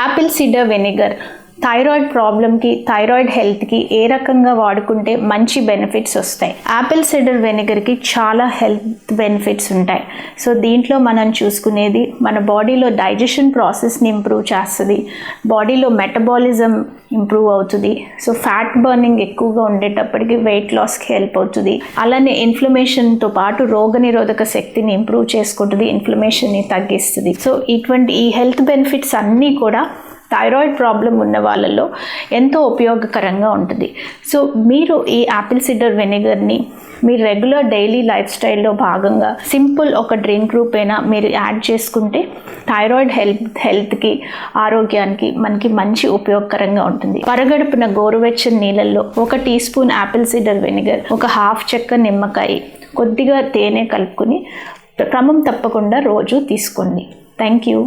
Apple cider vinegar thyroid ప్రాబ్లంకి thyroid హెల్త్కి ఏ రకంగా వాడుకుంటే మంచి బెనిఫిట్స్ వస్తాయి. యాపిల్ సిడర్ వెనిగర్కి చాలా హెల్త్ బెనిఫిట్స్ ఉంటాయి. సో దీంట్లో మనం చూసుకునేది మన బాడీలో డైజెషన్ ప్రాసెస్ని ఇంప్రూవ్ చేస్తుంది. బాడీలో మెటబాలిజం ఇంప్రూవ్ అవుతుంది. సో ఫ్యాట్ బర్నింగ్ ఎక్కువగా ఉండేటప్పటికి వెయిట్ లాస్కి హెల్ప్ అవుతుంది. అలానే ఇన్ఫ్లమేషన్తో పాటు రోగనిరోధక శక్తిని ఇంప్రూవ్ చేసుకుంటుంది ఇన్ఫ్లమేషన్ని తగ్గిస్తుంది. సో ఇటువంటి ఈ హెల్త్ బెనిఫిట్స్ అన్నీ కూడా థైరాయిడ్ ప్రాబ్లం ఉన్న వాళ్ళలో ఎంతో ఉపయోగకరంగా ఉంటుంది. సో మీరు ఈ యాపిల్ సిడర్ వెనిగర్ని మీ రెగ్యులర్ డైలీ లైఫ్ స్టైల్లో భాగంగా సింపుల్ ఒక డ్రింక్ రూపేనా మీరు యాడ్ చేసుకుంటే థైరాయిడ్ హెల్త్ హెల్త్కి ఆరోగ్యానికి మనకి మంచి ఉపయోగకరంగా ఉంటుంది. పరగడుపున గోరువెచ్చని నీళ్ళల్లో ఒక teaspoon apple cider vinegar ఒక హాఫ్ చెక్క నిమ్మకాయ కొద్దిగా తేనె కలుపుకొని క్రమం తప్పకుండా రోజు తీసుకోండి. Thank you